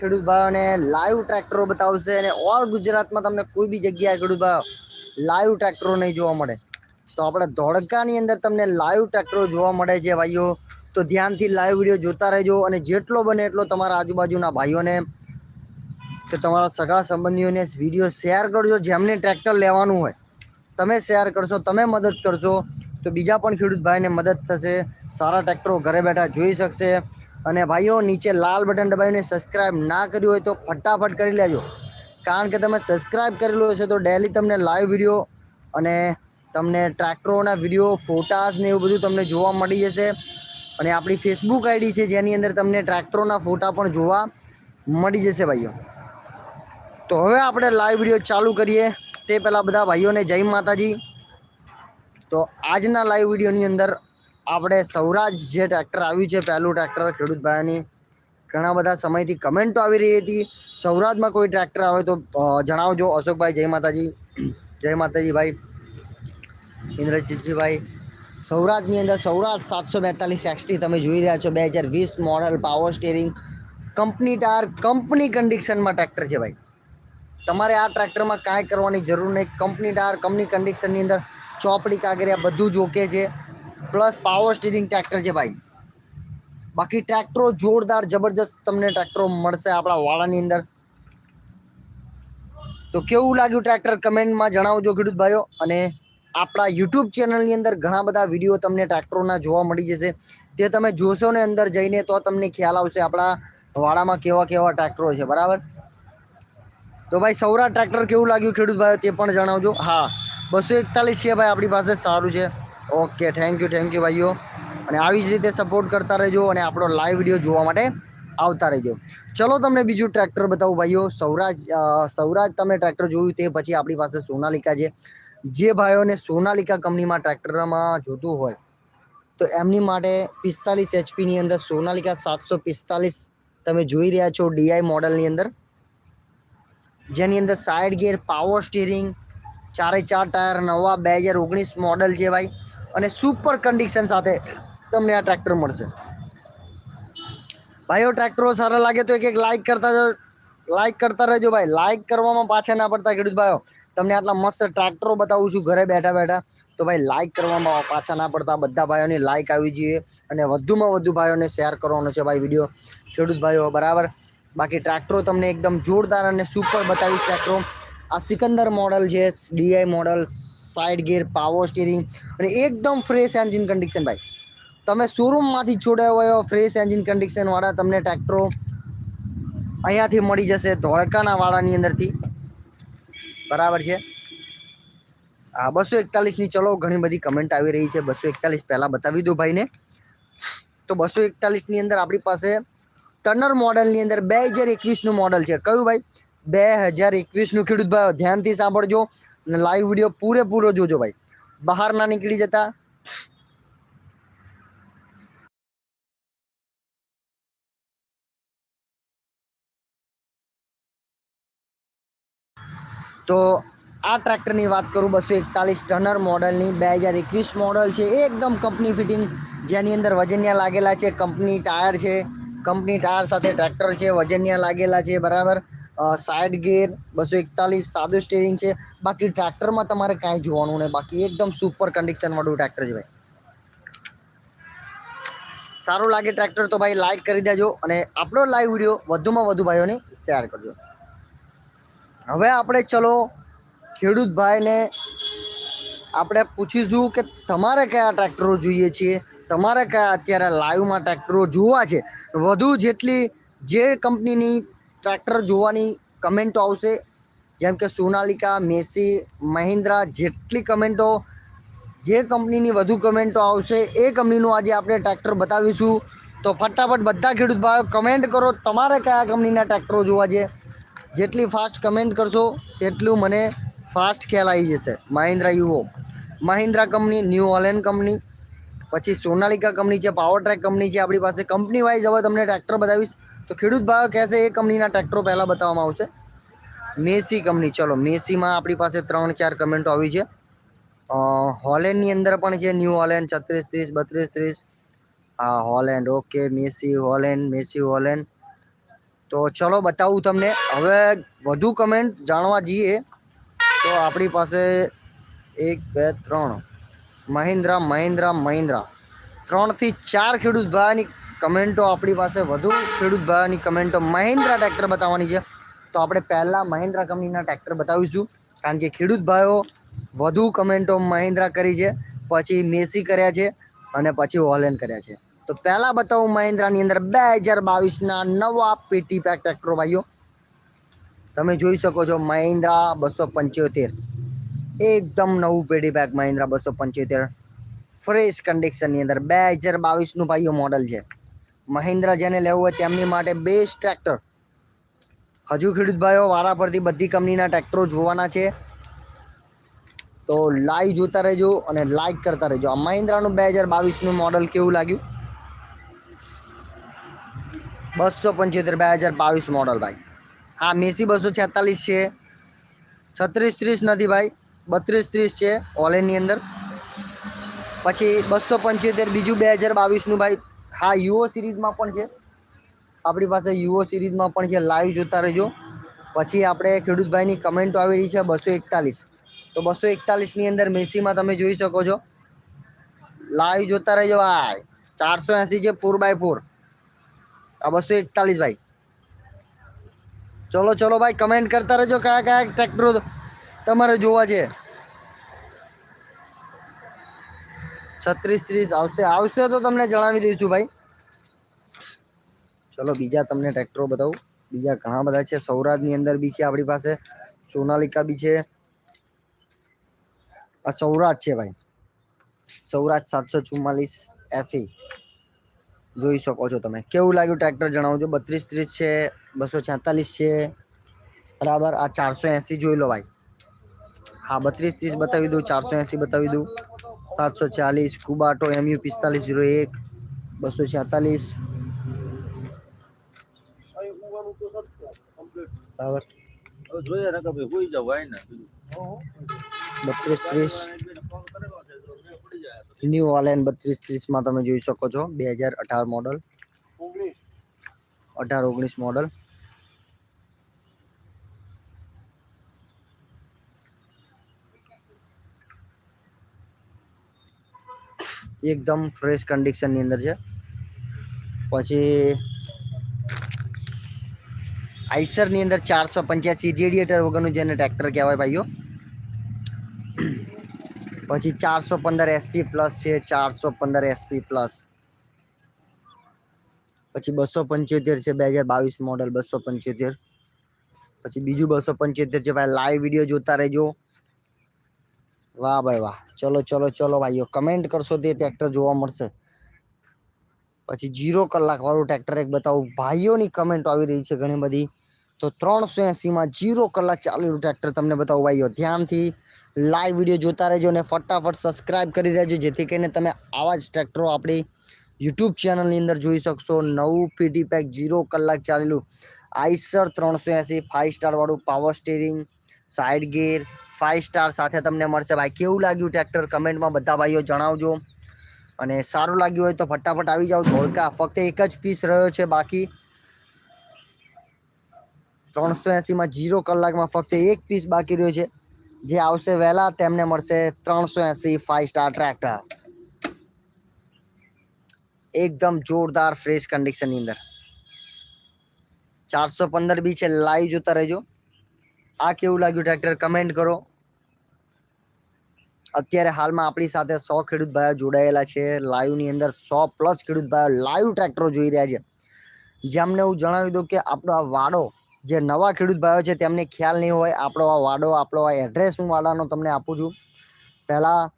ખેડૂત ભાઈઓને લાઈવ ટ્રેક્ટરો બતાવશે અને ઓલ ગુજરાતમાં તમને કોઈ બી જગ્યાએ ખેડૂત ભાઈઓ લાઈવ ટ્રેક્ટરો નહીં જોવા મળે. તો આપણે ધોળકાની અંદર તમને લાઈવ ટ્રેક્ટરો જોવા મળે છે ભાઈઓ. તો ધ્યાનથી લાઈવ વીડિયો જોતા રહેજો અને જેટલો બને એટલો તમારા આજુબાજુના ભાઈઓને કે તમારા સગા સંબંધીઓને વીડિયો શેર કરજો. જેમને ટ્રેક્ટર લેવાનું હોય, તમે શેર કરશો, તમે મદદ કરશો, તો બીજા પણ ખેડૂત ભાઈને મદદ થશે. સારા ટ્રેક્ટરો ઘરે બેઠા જોઈ શકશે. અને ભાઈઓ, નીચે લાલ બટન દબાવીને સબસ્ક્રાઈબ ના કર્યું હોય તો ફટાફટ કરી લેજો. કારણ કે તમે સબસ્ક્રાઈબ કરેલું હશે તો ડેલી તમને લાઈવ વીડિયો અને તમને ટ્રેક્ટરોના વીડિયો ફોટાસ ને એવું બધું તમને જોવા મળી જશે. અને આપણી ફેસબુક આઈડી છે જેની અંદર તમને ટ્રેક્ટરોના ફોટા પણ જોવા મળી જશે ભાઈઓ. તો હવે આપણે લાઈવ વીડિયો ચાલુ કરીએ. તે પહેલાં બધા ભાઈઓને જય માતાજી. તો આજના લાઈવ વિડીયોની અંદર આપણે સૌરાજ જે ટ્રેક્ટર આવ્યું છે, પહેલું ટ્રેક્ટર ખેડૂત ભાઈની ઘણા બધા સમયથી કમેન્ટો આવી રહી હતી. સૌરાજમાં કોઈ ટ્રેક્ટર આવે તો જણાવજો. અશોકભાઈ, જય માતાજી. જય માતાજી ભાઈ. ઇન્દ્રજીતજીભાઈ. સૌરાજની અંદર સૌરાજ સાતસો બેતાલીસ એક્સટી તમે જોઈ રહ્યા છો. બે હજાર વીસ model power steering company tyre, company કન્ડિશનમાં ટ્રેક્ટર છે ભાઈ. તમારે આ ટ્રેક્ટરમાં કાંઈ કરવાની જરૂર નહીં. કંપની ટાયર, કંપની કન્ડિશનની અંદર ચોપડી કાગરિયા બધું જ ઓકે છે. પ્લસ પાવર સ્ટીરિંગ ટ્રેક્ટર છે ભાઈ. બાકી ટ્રેક્ટરો જોરદાર, જબરજસ્ત તમને ટ્રેક્ટરો મળશે આપણા વાડાની અંદર. તો કેવું લાગ્યું ટ્રેક્ટર કમેન્ટમાં જણાવજો ખેડૂત ભાઈઓ. અને આપણા યુટ્યુબ ચેનલની અંદર ઘણા બધા વીડિયો તમને ટ્રેક્ટરોના જોવા મળી જશે. તે તમે જોશો ને અંદર જઈને તો તમને ખ્યાલ આવશે આપણા વાડામાં કેવા કેવા ટ્રેક્ટરો છે, બરાબર? તો ભાઈ સૌરા ટ્રેક્ટર કેવું લાગ્યું ખેડૂત ભાઈઓ તે પણ જણાવજો. હા, બસો એકતાલીસ છે ભાઈ આપણી પાસે, સારું છે. Okay thank you thank you ભાઈઓ. અને આવી જ રીતે સપોર્ટ કરતા રહેજો અને આપણો લાઈવ વીડિયો જોવા માટે આવતા રહેજો. ચલો તમને બીજું ટ્રેક્ટર બતાવું ભાઈઓ. સૌરાજ સૌરાજ તમે ટ્રેક્ટર જોયું તે પછી આપણી પાસે સોનાલિકા છે. જે ભાઈઓને સોનાલિકા કંપનીમાં ટ્રેક્ટરમાં જોતું હોય, તો એમની માટે પિસ્તાલીસ એચપીની અંદર સોનાલિકા સાતસો પિસ્તાલીસ તમે જોઈ રહ્યા છો ડીઆઈ મોડલની અંદર. જેની અંદર સાઇડ ગેર પાવર સ્ટીરિંગ ચારે ચાર ટાયર નવા બે હજાર ઓગણીસ મોડલ છે ભાઈ. અને સુપર કન્ડિશન સાથે તમને આ ટ્રેક્ટર મળશે. ભાઈઓ ટ્રેક્ટરો સારા લાગે તો એક એક લાઈક કરતા લાઈક કરતા રહેજો ભાઈ. લાઈક કરવામાં પાછા ના પડતા ખેડૂત ભાઈઓ. તમને આટલા મસ્ત ટ્રેક્ટરો બતાવું છું ઘરે બેઠા બેઠા. તો ભાઈ લાઈક કરવામાં પાછા ના પડતા. બધા ભાઈઓની લાઈક આવી જોઈએ અને વધુમાં વધુ ભાઈઓને શેર કરવાનો છે ભાઈ વીડિયો ખેડૂત ભાઈઓ, બરાબર? બાકી ટ્રેક્ટરો તમને એકદમ જોરદાર અને સુપર બતાવીશ ટ્રેક્ટરો આ સિકંદર મોડલ છે DI model side gear power steering અને એકદમ ફ્રેશ એન્જિન કન્ડિશન ભાઈ. તમે શોરૂમમાંથી છોડાયો હોય ફ્રેશ એન્જિન કન્ડિશનવાળા તમને ટ્રેક્ટરો અહીંયાથી મળી જશે ધોળકાના વાળાની અંદરથી. બરાબર છે? હા, બસો એકતાલીસની ચલો, ઘણી બધી કમેન્ટ આવી રહી છે. બસો એકતાલીસ પહેલાં બતાવી દો ભાઈને. તો બસો એકતાલીસની અંદર આપણી પાસે ટર્નર મોડલની અંદર બે હજાર એકવીસનું મોડલ છે. કયું ભાઈ? બે હજાર એકવીસનું ખેડૂત ભાઈ ધ્યાનથી સાંભળજો. અને લાઈવ વીડિયો પૂરેપૂરો જોજો ભાઈ. બહાર ના નીકળી જતા. તો આ ટ્રેક્ટરની વાત કરું, બસો એકતાલીસ ટર્નર મોડલની. બે હજાર એકવીસ મોડલ છે. એકદમ કંપની ફિટિંગ જેની અંદર વજનિયા લાગેલા છે. કંપની ટાયર છે. કંપની ટાયર સાથે ટ્રેક્ટર છે. વજનિયા લાગેલા છે. બરાબર? સાઇડ ગેર બસો એકતાલીસ, સાદું સ્ટેરિંગ છે. બાકી ટ્રેક્ટરમાં તમારે કાંઈ જોવાનું નહીં. બાકી એકદમ સુપર કન્ડિશનવાળું ટ્રેક્ટર છે ભાઈ. સારું લાગે ટ્રેક્ટર તો ભાઈ લાઇક કરી દેજો અને આપણો લાઈવ વીડિયો વધુમાં વધુ ભાઈઓને શેર કરજો. હવે આપણે ચલો ખેડૂત ભાઈને આપણે પૂછીશું કે તમારે કયા ટ્રેક્ટરો જોઈએ છીએ? તમારે કયા અત્યારે લાઈવમાં ટ્રેક્ટરો જોવા છે? વધુ જેટલી જે કંપનીની ટ્રેક્ટર જોવાની કમેન્ટો આવશે. જેમ કે સોનાલિકા, મેસી, મહિન્દ્રા જેટલી કમેન્ટો, જે કંપનીની વધુ કમેન્ટો આવશે, એ કંપનીનું આજે આપણે ટ્રેક્ટર બતાવીશું. તો ફટાફટ બધા ખેડૂત ભાઈઓ કમેન્ટ કરો તમારે કયા કંપનીના ટ્રેક્ટરો જોવા છે. જેટલી ફાસ્ટ કમેન્ટ કરશો તેટલું મને ફાસ્ટ ખ્યાલ આવી જશે. Mahindra Yuvo Mahindra company, New Holland company, પછી સોનાલિકા કંપની છે પાવર ટ્રેક કંપની છે. આપણી પાસે કંપની વાઇઝ હવે તમને ટ્રેક્ટર બતાવીશ. તો ખેડૂત ભાઈઓ કહેશે એ કંપનીના ટ્રેક્ટરો પહેલાં બતાવવામાં આવશે. મેસી કંપની, ચલો, મેસીમાં આપણી પાસે ત્રણ ચાર કમેન્ટો આવી છે. હોલેન્ડની અંદર પણ છે ન્યૂ હોલેન્ડ છત્રીસ ત્રીસ, બત્રીસ ત્રીસ. હા Holland okay Massey, Holland Massey, Holland. તો ચલો, બતાવું તમને. હવે વધુ કમેન્ટ જાણવા જઈએ, તો આપણી પાસે એક, બે, ત્રણ. મહિન્દ્રા મહિન્દ્રા મહિન્દ્રા. ત્રણથી ચાર ખેડૂત ભાઈની કમેન્ટો આપણી પાસે વધુ. ખેડૂત ભાઈની કમેન્ટો મહિન્દ્રા ટ્રેક્ટર બતાવવાની છે. તો આપણે પહેલાં મહિન્દ્રા કંપનીના ટ્રેક્ટર બતાવીશું. કારણ કે ખેડૂત ભાઈઓ વધુ કમેન્ટો મહિન્દ્રા કરી છે, પછી મેસી કર્યા છે અને પછી હોલેન્ડ કર્યા છે. તો પહેલાં બતાવું મહિન્દ્રાની અંદર બે હજાર બાવીસના નવા પેટી પેક ટ્રેક્ટરો ભાઈઓ. તમે જોઈ શકો છો મહિન્દ્રા બસો પંચોતેર. એકદમ નવું પેટી પેક મહિન્દ્રા બસો પંચોતેર. ફ્રેશ કન્ડિશનની અંદર બે હજાર બાવીસનું ભાઈઓ મોડલ છે. મહિન્દ્રા જેને લેવું હોય તેમની માટે બેસ્ટ ટ્રેક્ટર. હજુ ખેડૂત ભાઈઓ વારા પરથી બધી કંપનીના ટ્રેક્ટરો જોવાના છે. તો લાઈવ જોતા રહેજો અને લાઈક કરતા રહેજો. આ મહિન્દ્રાનું બે હજાર બાવીસનું મોડલ કેવું લાગ્યું? બસો પંચોતેર, બે હજાર બાવીસ મોડલ ભાઈ. હા, મેસી બસો છેતાલીસ છે. છત્રીસ ત્રીસ નથી ભાઈ. બત્રીસ ત્રીસ છે ઓલેનની અંદર. પછી બસો પંચોતેર, બીજું બે હજાર બાવીસનું ભાઈ હા, યુઓ સિરીઝમાં પણ છે. આપણી પાસે યુઓ સિરીઝમાં પણ છે. લાઈવ જોતા રહેજો. પછી આપણે ખેડૂતભાઈની કમેન્ટો આવી રહી છે બસો એકતાલીસ. તો બસો એકતાલીસની અંદર મેસીમાં તમે જોઈ શકો છો. લાઈવ જોતા રહેજો ભાઈ. ચારસો એંસી છે ફોર બાય ફોર આ બસો એકતાલીસ ભાઈ. ચલો ચલો ભાઈ કમેન્ટ કરતા રહેજો. કયા કયા ટ્રેક્ટરો તમારે જોવા છે? છત્રીસ ત્રીસ, આવશે આવશે તો તમને જણાવી દઈશું ભાઈ. ચલો, બીજા તમને ટ્રેક્ટરો બતાવું. બીજા ઘણા બધા છે. સૌરાજની અંદર બી છે આપણી પાસે. સોનાલિકા બી છે. આ સૌરાજ છે ભાઈ. સૌરાજ સાતસો ચુમ્માલીસ એફી જોઈ શકો છો તમે. કેવું લાગ્યું ટ્રેક્ટર જણાવજો? બત્રીસ ત્રીસ છે, બસો છેતાલીસ છે. બરાબર? આ ચારસો એંસી જોઈ લો ભાઈ. હા, બત્રીસ ત્રીસ બતાવી દઉં, ચારસો એંસી બતાવી દઉં. સાતસો ચાલીસ કુબાટો એમયુ પિસ્તાલીસ જીરો એક બસો છેતાલીસ. બરાબર બત્રીસ ત્રીસ. ન્યુ ઓલેન્ડ બત્રીસ ત્રીસમાં તમે જોઈ શકો છો બે હજાર અઢાર મોડલ. અઢાર ઓગણીસ મોડલ. એકદમ ફ્રેશ કન્ડિશનની અંદર છે. પછી આઈસરની અંદર ચારસો પંચ્યાસી રેડિયેટર વગરનું જેને ટ્રેક્ટર કહેવાય ભાઈઓ. પછી ચારસો પંદર એસપી પ્લસ છે, ચારસો પંદર એસપી પ્લસ પછી બસો પંચોતેર છે, બે હજાર બાવીસ મોડલ બસો પંચોતેર. પછી બીજું બસો પંચોતેર છે, ભાઈ લાઈવ વીડિયો જોતા રહેજો. વાહ ભાઈ વાહ. ચલો ચલો ચલો ભાઈઓ કમેન્ટ કરશો તે ટ્રેક્ટર જોવા મળશે. પછી જીરો કલાકવાળું ટ્રેક્ટર એક બતાવું. ભાઈઓની કમેન્ટ આવી રહી છે ઘણી બધી. તો ત્રણસો એંસીમાં જીરો કલાક ચાલેલું ટ્રેક્ટર તમને બતાવું ભાઈઓ. ધ્યાનથી લાઈવ વીડિયો જોતા રહેજો અને ફટાફટ સબસ્ક્રાઈબ કરી દેજો, જેથી કરીને તમે આવા જ ટ્રેક્ટરો આપણી યુટ્યુબ ચેનલની અંદર જોઈ શકશો. નવું પીટી પેક જીરો કલાક ચાલેલું. આઈસર ત્રણસો એંસી five સ્ટારવાળું power steering side gear five star સાથે તમને મળશે. ભાઈ, કેવું લાગ્યું ટ્રેક્ટર કમેન્ટમાં બધા ભાઈઓ જણાવજો. અને સારું લાગ્યું હોય તો ફટાફટ આવી જાઓ. ધોળકા, ફક્ત એક જ પીસ રહ્યો છે બાકી. ત્રણસો એંસીમાં જીરો કલાકમાં ફક્ત એક પીસ બાકી રહ્યો છે. જે આવશે વહેલા, તેમને મળશે ત્રણસો એંસી ફાઇવ સ્ટાર ટ્રેક્ટર એકદમ જોરદાર ફ્રેશ કન્ડિશનની અંદર. ચારસો પંદર બી છે. લાઈવ જોતા રહેજો. આ કેવું લાગ્યું ટ્રેક્ટર કમેન્ટ કરો. અત્યારે હાલમાં આપણી સાથે સો ખેડૂત ભાઈઓ જોડાયેલા છે. લાઈવની અંદર સો પ્લસ ખેડૂત ભાઈઓ લાઈવ ટ્રેક્ટરો જોઈ રહ્યા છે. જેમને હું જણાવી દઉં કે આપણો આ વાડો, જે નવા ખેડૂત ભાઈઓ છે તેમને ખ્યાલ નહીં હોય, આપણો આ વાડો, આપણો આ એડ્રેસ હું વાડાનો તમને આપું છું. પહેલાં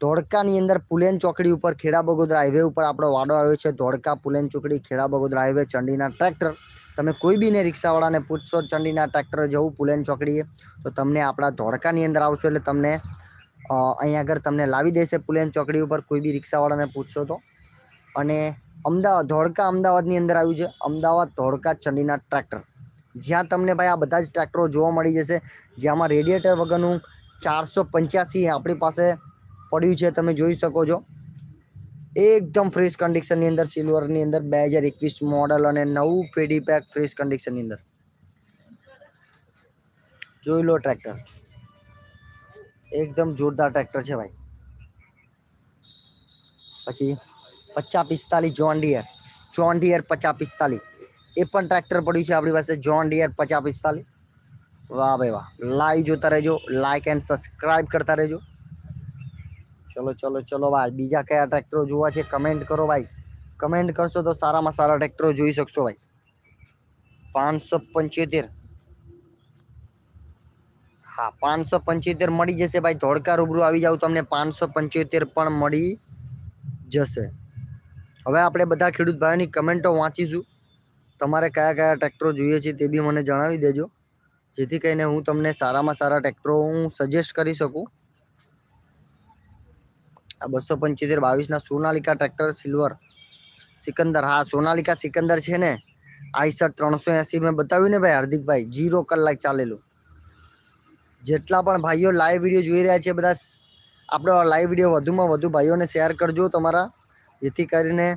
ધોળકાની અંદર પુલેન ચોકડી ઉપર ખેડા બગોદરા હાઈવે ઉપર આપણો વાડો આવ્યો છે. ધોળકા પુલેન ચોકડી ખેડા બગોદરા હાઈવે ચંડીના ટ્રેક્ટર તમે કોઈ બીને રિક્ષાવાળાને પૂછશો ચંડીના ટ્રેક્ટર જવું પુલેન ચોકડીએ, તો તમને આપણા ધોળકાની અંદર આવશો એટલે તમને અહીંયા આગળ તમને લાવી દેશે પુલેન ચોકડી ઉપર કોઈ બી રિક્ષાવાળાને પૂછશો તો. અને અમદાવાદ ધોળકા અમદાવાદની અંદર આવ્યું છે, અમદાવાદ ધોળકા ચંડીના ટ્રેક્ટર. જ્યાં તમને ભાઈ આ બધા જ ટ્રેક્ટરો જોવા મળી જશે જેમાં રેડિયેટર વગરનું ચારસો પંચ્યાસી આપણી પાસે પડ્યું છે, તમે જોઈ શકો છો. એકદમ ફ્રેશ કન્ડિશનની અંદર સિલ્વરની અંદર બે હજાર એકવીસ મોડલ અને નવું પેડી પેક ફ્રેશ કન્ડિશનની અંદર જોઈ લો ટ્રેક્ટર એકદમ જોરદાર ટ્રેક્ટર છે ભાઈ પછી પચાસ પિસ્તાલીસ જોન ડિયર જોન ડિયર પચાસ પિસ્તાલીસ એ પણ ટ્રેક્ટર પડ્યું છે આપણી પાસે જોન ડિયર પચાસ પિસ્તાલીસ વાહ ભાઈ વાહ લાઈવ જોતા રહેજો લાઈક એન્ડ સબસ્ક્રાઇબ કરતા રહેજો ચલો ચલો ચલો, ભાઈ. બીજા કયા ટ્રેક્ટરો જોવા છે કમેન્ટ કરો, ભાઈ. કમેન્ટ કરશો તો સારામાં સારા ટ્રેક્ટરો જોઈ શકશો, ભાઈ. પાંચસો પંચોતેર. હા, પાંચસો પંચોતેર મળી જશે, ભાઈ. ધોળકા રૂબરૂ આવી જાવ, તમને પાંચસો પંચોતેર પણ મળી જશે. હવે આપણે બધા ખેડૂત ભાઈઓની કમેન્ટો વાંચીશું. તમારે કયા કયા ટ્રેક્ટરો જોઈએ છે તે બી મને જણાવી દેજો. જેથી કરીને હું તમને સારામાં સારા ટ્રેક્ટરો હું સજેસ્ટ કરી શકું. બસો પંચોતેર બાવીસના સોનાલિકા ટ્રેક્ટર સિલ્વર સિકંદર. હા, સોનાલિકા સિકંદર છે ને? આઈસર ત્રણસો એંસી મેં બતાવ્યું ને ભાઈ હાર્દિકભાઈ, જીરો કલાક ચાલેલું. જેટલા પણ ભાઈઓ લાઈવ વીડિયો જોઈ રહ્યા છે બધા, આપણો લાઈવ વીડિયો વધુમાં વધુ ભાઈઓને શેર કરજો તમારા. જેથી કરીને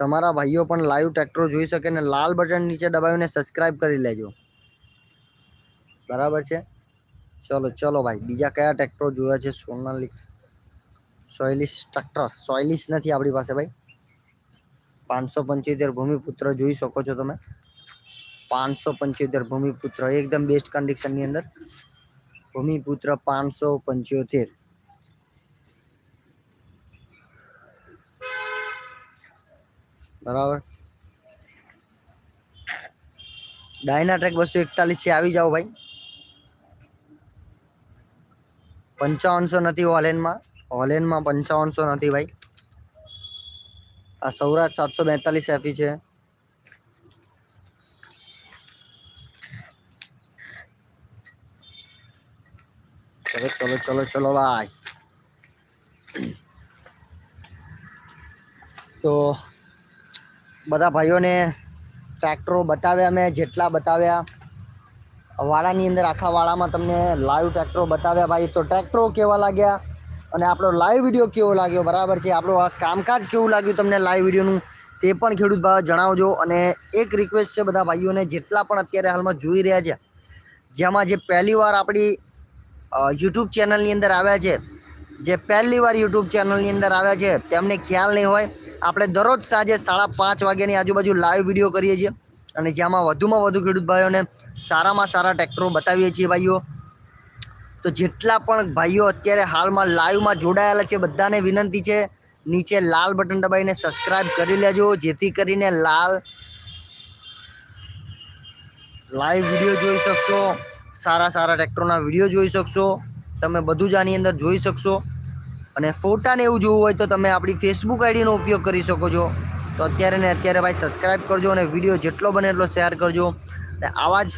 તમારા ભાઈઓ પણ લાઈવ ટ્રેક્ટરો જોઈ શકે ને લાલ બટન નીચે દબાવીને સબસ્ક્રાઈબ કરી લેજો. બરાબર છે? ચલો ચલો ભાઈ, બીજા કયા ટ્રેક્ટરો જોયા છે સોનાલી સોયલીસ ટ્રેક્ટર સોયલીસ નથી આપણી પાસે ભાઈ. પાંચસો પંચોતેર ભૂમિપુત્ર જોઈ શકો છો તમે. પાંચસો પંચોતેર ભૂમિપુત્ર, એકદમ બેસ્ટ કન્ડિશનની અંદર. ભૂમિપુત્ર પાંચસો પંચોતેર. બરાબર. ડાયના ટ્રેક બસો એકતાલીસ છે, આવી જાઓ ભાઈ. પંચાવનસો નથી હોલેન્ડમાં હોલેન્ડમાં પંચાવનસો નથી ભાઈ. આ સૌરાષ્ટ્ર સાતસો બેતાલીસ એફી છે. ચલો ચલો ચલો ચલો ભાઈ. તો બધા ભાઈઓને ટ્રેક્ટરો બતાવ્યા, મેં જેટલા બતાવ્યા. વાડાની અંદર આખા વાડામાં તમને લાઈવ ટ્રેક્ટરો બતાવ્યા ભાઈ. તો ટ્રેક્ટરો કેવા લાગ્યા? અને આપણો લાઈવ વીડિયો કેવો લાગ્યો? બરાબર છે. આપણું આ કામકાજ કેવું લાગ્યું તમને લાઈવ વિડીયોનું તે પણ ખેડૂત ભાઈ જણાવજો. અને એક રિક્વેસ્ટ છે બધા ભાઈઓને, જેટલા પણ અત્યારે હાલમાં જોઈ રહ્યા છે, જેમાં જે પહેલીવાર આપણી યુટ્યુબ ચેનલની અંદર આવ્યા છે, જે પહેલીવાર યુટ્યુબ ચેનલની અંદર આવ્યા છે, તેમને ખ્યાલ નહીં હોય, આપણે દરરોજ સાંજે સાડા પાંચ વાગ્યાની આજુબાજુ લાઈવ વીડિયો કરીએ છીએ. અને જેમાં વધુમાં વધુ ખેડૂત ભાઈઓને સારામાં સારા ટ્રેક્ટરો બતાવીએ છીએ ભાઈઓ. તો જેટલા પણ ભાઈઓ અત્યારે હાલમાં લાઈવમાં જોડાયેલા છે, બધાને વિનંતી છે, નીચે લાલ બટન દબાવીને સબસ્ક્રાઈબ કરી લેજો, જેથી કરીને લાલ લાઈવ વીડિયો જોઈ શકશો, સારા સારા ટ્રેક્ટરોના વીડિયો જોઈ શકશો, તમે બધું જ આની અંદર જોઈ શકશો. અને ફોટાને એવું જોવું હોય તો તમે આપણી ફેસબુક આઈડીનો ઉપયોગ કરી શકો છો. તો અત્યારે ને અત્યારે ભાઈ સબસ્ક્રાઈબ કરજો અને વીડિયો જેટલો બને એટલો શેર કરજો. અને આવા જ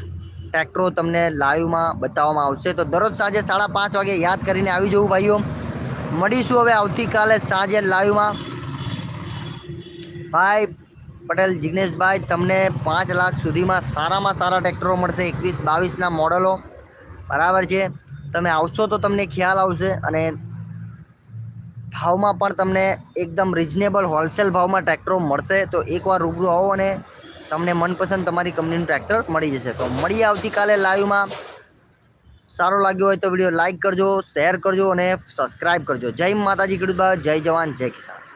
ટ્રેક્ટરો તમને લાઈવમાં બતાવવામાં આવશે. તો દરરોજ સાંજે સાડા પાંચ વાગે યાદ કરીને આવી જવું ભાઈઓ. મળીશું હવે આવતીકાલે સાંજે લાઈવમાં. ભાઈ પટેલ, જિગ્નેશભાઈ, તમને પાંચ લાખ સુધીમાં સારામાં સારા ટ્રેક્ટરો મળશે. એકવીસ, બાવીસના મોડલો. બરાબર છે. તમે આવશો તો તમને ખ્યાલ આવશે અને ભાવમાં પણ તમને એકદમ રિઝનેબલ હોલસેલ ભાવમાં ટ્રેક્ટરો મળશે. તો એકવાર રૂબરૂ આવો અને તમને મનપસંદ તમારી કંપનીનું ટ્રેક્ટર મળી જશે. તો મળીએ આવતીકાલે લાઈવમાં સારો લાગ્યો હોય તો વીડિયો લાઇક કરજો શેર કરજો અને સબસ્ક્રાઈબ કરજો. જય માતાજી, ખેડૂત જય જવાન, જય કિસાન.